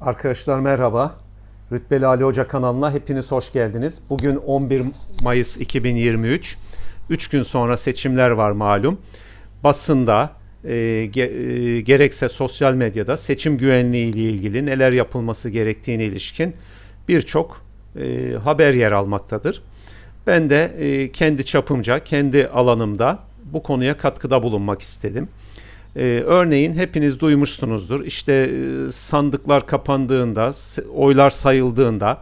Arkadaşlar merhaba. Rütbeli Ali Hoca kanalına hepiniz hoş geldiniz. Bugün 11 Mayıs 2023. 3 gün sonra seçimler var malum. Basında e, ge- e, gerekse sosyal medyada seçim güvenliği ile ilgili neler yapılması gerektiğine ilişkin birçok e, haber yer almaktadır. Ben de e, kendi çapımca, kendi alanımda bu konuya katkıda bulunmak istedim. Ee, örneğin hepiniz duymuşsunuzdur. İşte e, sandıklar kapandığında, oylar sayıldığında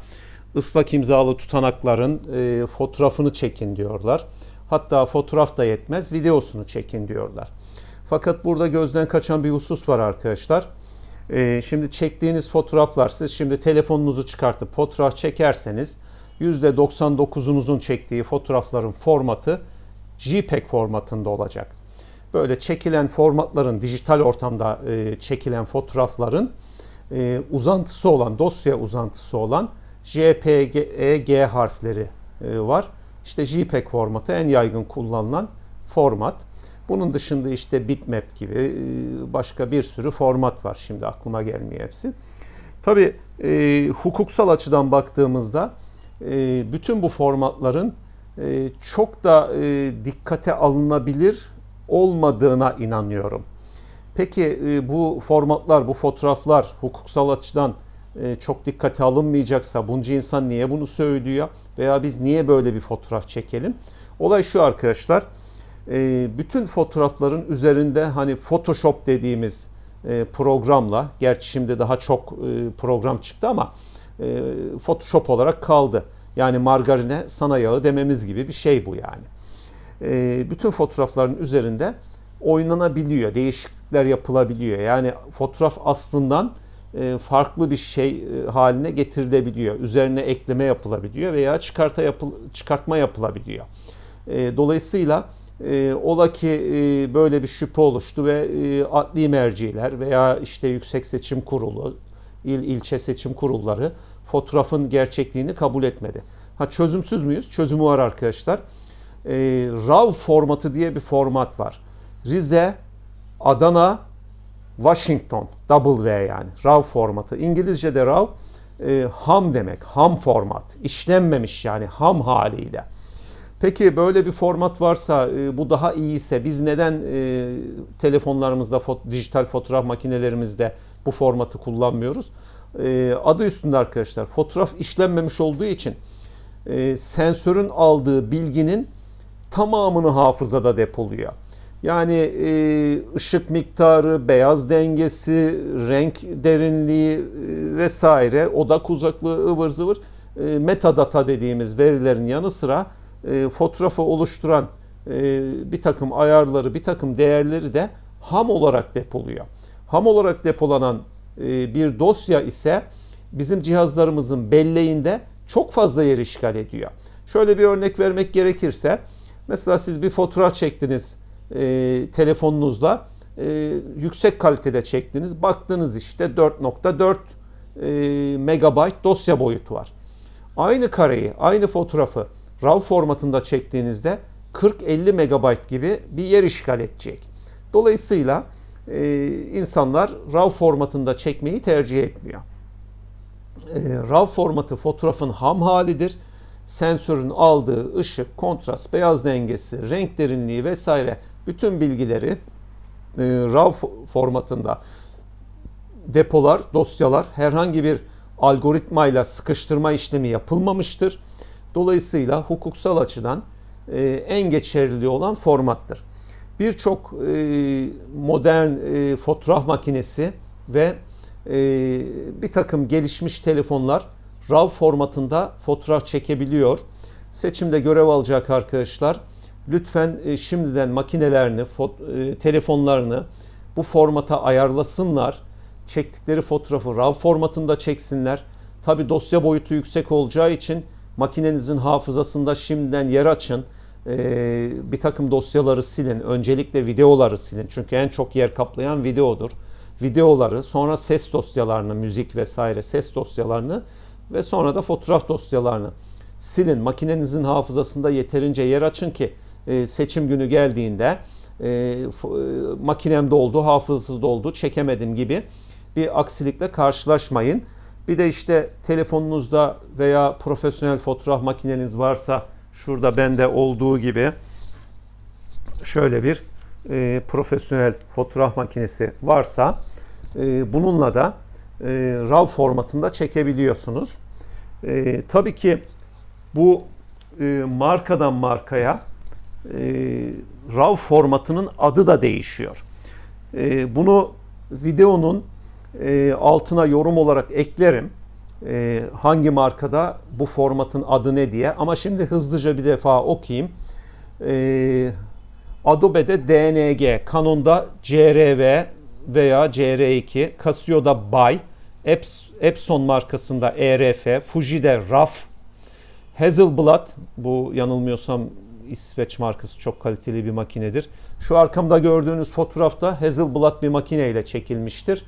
ıslak imzalı tutanakların e, fotoğrafını çekin diyorlar. Hatta fotoğraf da yetmez, videosunu çekin diyorlar. Fakat burada gözden kaçan bir husus var arkadaşlar. Ee, şimdi çektiğiniz fotoğraflar, siz şimdi telefonunuzu çıkartıp fotoğraf çekerseniz %99'unuzun çektiği fotoğrafların formatı JPEG formatında olacak böyle çekilen formatların, dijital ortamda e, çekilen fotoğrafların e, uzantısı olan, dosya uzantısı olan JPG, EG harfleri e, var. İşte JPEG formatı en yaygın kullanılan format. Bunun dışında işte bitmap gibi e, başka bir sürü format var. Şimdi aklıma gelmiyor hepsi. Tabii e, hukuksal açıdan baktığımızda e, bütün bu formatların e, çok da e, dikkate alınabilir olmadığına inanıyorum. Peki e, bu formatlar, bu fotoğraflar hukuksal açıdan e, çok dikkate alınmayacaksa bunca insan niye bunu söylüyor veya biz niye böyle bir fotoğraf çekelim? Olay şu arkadaşlar. e, Bütün fotoğrafların üzerinde hani Photoshop dediğimiz programla, gerçi şimdi daha çok program çıktı ama Photoshop olarak kaldı. Yani margarine sana yağı dememiz gibi bir şey bu yani e, bütün fotoğrafların üzerinde oynanabiliyor, değişiklikler yapılabiliyor. Yani fotoğraf aslından e, farklı bir şey e, haline getirilebiliyor. Üzerine ekleme yapılabiliyor veya çıkarta yapıl çıkartma yapılabiliyor. E, dolayısıyla ola ki böyle bir şüphe oluştu ve e, adli merciler veya işte Yüksek Seçim Kurulu, il ilçe seçim kurulları fotoğrafın gerçekliğini kabul etmedi. Ha çözümsüz müyüz? Çözümü var arkadaşlar e, RAW formatı diye bir format var. Rize, Adana, Washington, W yani RAW formatı. İngilizce'de RAW e, ham demek, ham format. İşlenmemiş yani ham haliyle. Peki böyle bir format varsa e, bu daha iyiyse biz neden e, telefonlarımızda, fo- dijital fotoğraf makinelerimizde bu formatı kullanmıyoruz? E, adı üstünde arkadaşlar fotoğraf işlenmemiş olduğu için e, sensörün aldığı bilginin tamamını hafızada depoluyor. Yani e, ışık miktarı, beyaz dengesi, renk derinliği e, vesaire, odak uzaklığı ıvır zıvır e, metadata dediğimiz verilerin yanı sıra e, fotoğrafı oluşturan e, bir takım ayarları, bir takım değerleri de ham olarak depoluyor. Ham olarak depolanan e, bir dosya ise bizim cihazlarımızın belleğinde çok fazla yer işgal ediyor. Şöyle bir örnek vermek gerekirse, mesela siz bir fotoğraf çektiniz e, telefonunuzla, e, yüksek kalitede çektiniz, baktınız işte 4.4 e, megabayt dosya boyutu var. Aynı kareyi, aynı fotoğrafı RAW formatında çektiğinizde 40-50 megabayt gibi bir yer işgal edecek. Dolayısıyla e, insanlar RAW formatında çekmeyi tercih etmiyor. E, RAW formatı fotoğrafın ham halidir. Sensörün aldığı ışık, kontrast, beyaz dengesi, renk derinliği vesaire bütün bilgileri e, RAW fo- formatında depolar, dosyalar herhangi bir algoritmayla sıkıştırma işlemi yapılmamıştır. Dolayısıyla hukuksal açıdan e, en geçerli olan formattır. Birçok e, modern e, fotoğraf makinesi ve e, bir takım gelişmiş telefonlar RAW formatında fotoğraf çekebiliyor. Seçimde görev alacak arkadaşlar lütfen e, şimdiden makinelerini, e, telefonlarını bu formata ayarlasınlar. Çektikleri fotoğrafı RAW formatında çeksinler. Tabi dosya boyutu yüksek olacağı için makinenizin hafızasında şimdiden yer açın. Ee, bir takım dosyaları silin. Öncelikle videoları silin. Çünkü en çok yer kaplayan videodur. Videoları, sonra ses dosyalarını, müzik vesaire ses dosyalarını ve sonra da fotoğraf dosyalarını silin. Makinenizin hafızasında yeterince yer açın ki e, seçim günü geldiğinde e, e, makinem doldu, hafızasız doldu, çekemedim gibi bir aksilikle karşılaşmayın. Bir de işte telefonunuzda veya profesyonel fotoğraf makineniz varsa şurada bende olduğu gibi şöyle bir e, profesyonel fotoğraf makinesi varsa e, bununla da e, RAW formatında çekebiliyorsunuz. E, tabii ki bu e, markadan markaya e, RAW formatının adı da değişiyor. E, bunu videonun e, altına yorum olarak eklerim. E, hangi markada bu formatın adı ne diye. Ama şimdi hızlıca bir defa okuyayım. E, Adobe'de DNG, Canon'da CRV veya CR2, Casio'da Eps- Epson markasında ERF, Fuji'de RAF, Hazelblad, bu yanılmıyorsam İsveç markası çok kaliteli bir makinedir. Şu arkamda gördüğünüz fotoğrafta Hazelblad bir makineyle çekilmiştir.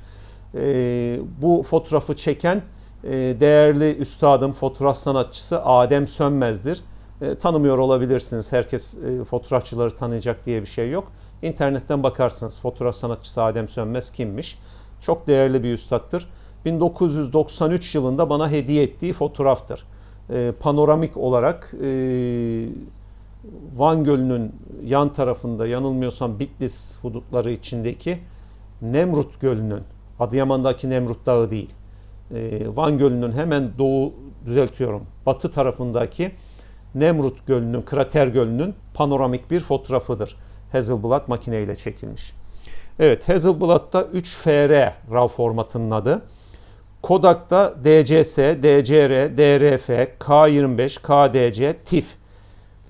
Ee, bu fotoğrafı çeken e, değerli üstadım, fotoğraf sanatçısı Adem Sönmez'dir. E, tanımıyor olabilirsiniz. Herkes e, fotoğrafçıları tanıyacak diye bir şey yok. İnternetten bakarsınız fotoğraf sanatçısı Adem Sönmez kimmiş. Çok değerli bir üstattır. 1993 yılında bana hediye ettiği fotoğraftır. E, panoramik olarak e, Van Gölü'nün yan tarafında yanılmıyorsam Bitlis hudutları içindeki Nemrut Gölü'nün, Adıyaman'daki Nemrut Dağı değil, e, Van Gölü'nün hemen doğu düzeltiyorum, batı tarafındaki Nemrut Gölü'nün, Krater Gölü'nün panoramik bir fotoğrafıdır. Hazelblad makineyle çekilmiş. Evet, Hazelblad'da 3FR RAW formatının adı. Kodak'ta DCS, DCR, DRF, K25, KDC, TIFF.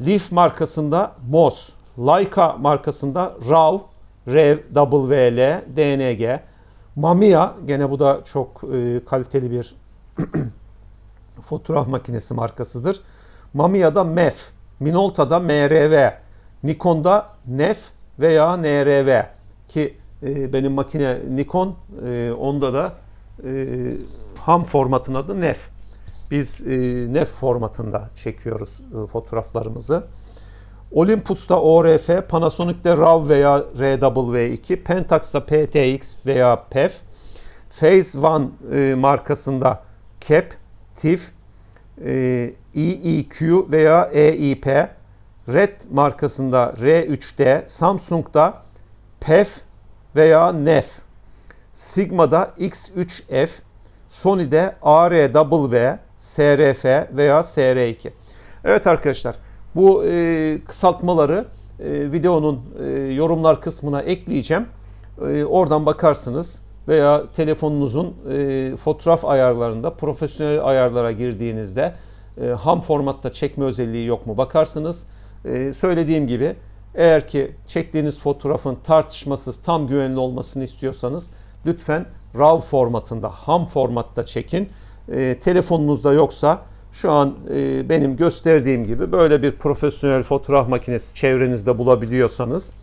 Leaf markasında MOS, Leica markasında RAW, REV, WL, DNG, Mamiya, gene bu da çok e, kaliteli bir fotoğraf makinesi markasıdır. Mamiya'da MEF, Minolta'da MRV, Nikon'da NEF veya NRV ki e, benim makine Nikon, e, onda da e, ham formatın adı NEF. Biz e, NEF formatında çekiyoruz e, fotoğraflarımızı. Olympus'ta ORF, Panasonic'te RAW veya RW2, Pentax'ta PTX veya PEF, Phase One e, markasında CAP, TIFF, e, EEQ veya EIP, Red markasında R3D, Samsung'da PEF veya NEF, Sigma'da X3F, Sony'de ARW, SRF veya SR2. Evet arkadaşlar bu e, kısaltmaları e, videonun e, yorumlar kısmına ekleyeceğim. E, oradan bakarsınız veya telefonunuzun e, fotoğraf ayarlarında profesyonel ayarlara girdiğinizde e, ham formatta çekme özelliği yok mu bakarsınız. E, söylediğim gibi eğer ki çektiğiniz fotoğrafın tartışmasız tam güvenli olmasını istiyorsanız lütfen RAW formatında ham formatta çekin. E, telefonunuzda yoksa şu an e, benim gösterdiğim gibi böyle bir profesyonel fotoğraf makinesi çevrenizde bulabiliyorsanız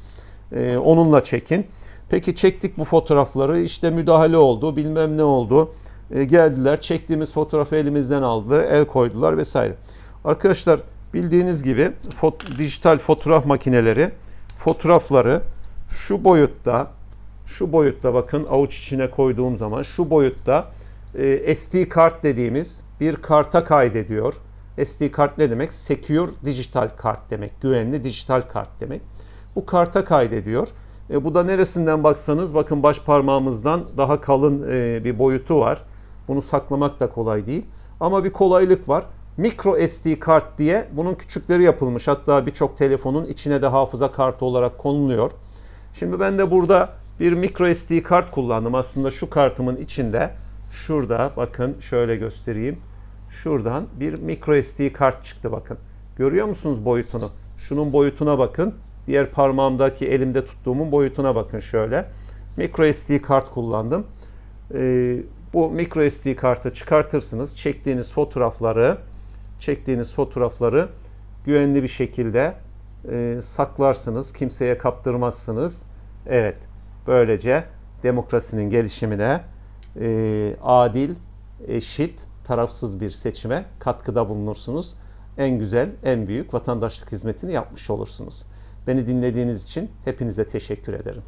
e, onunla çekin. Peki çektik bu fotoğrafları işte müdahale oldu bilmem ne oldu. E, geldiler çektiğimiz fotoğrafı elimizden aldılar el koydular vesaire. Arkadaşlar bildiğiniz gibi fot- dijital fotoğraf makineleri fotoğrafları şu boyutta şu boyutta bakın avuç içine koyduğum zaman şu boyutta e, SD kart dediğimiz bir karta kaydediyor. SD kart ne demek? Secure dijital kart demek. Güvenli dijital kart demek. Bu karta kaydediyor. E, bu da neresinden baksanız bakın baş parmağımızdan daha kalın e, bir boyutu var. Bunu saklamak da kolay değil. Ama bir kolaylık var. Micro SD kart diye bunun küçükleri yapılmış. Hatta birçok telefonun içine de hafıza kartı olarak konuluyor. Şimdi ben de burada bir micro SD kart kullandım. Aslında şu kartımın içinde şurada bakın şöyle göstereyim. Şuradan bir micro SD kart çıktı bakın. Görüyor musunuz boyutunu? Şunun boyutuna bakın. Diğer parmağımdaki elimde tuttuğumun boyutuna bakın şöyle. Micro SD kart kullandım. Ee, bu micro SD kartı çıkartırsınız. Çektiğiniz fotoğrafları çektiğiniz fotoğrafları güvenli bir şekilde e, saklarsınız. Kimseye kaptırmazsınız. Evet. Böylece demokrasinin gelişimine e, adil, eşit, tarafsız bir seçime katkıda bulunursunuz. En güzel, en büyük vatandaşlık hizmetini yapmış olursunuz. Beni dinlediğiniz için hepinize teşekkür ederim.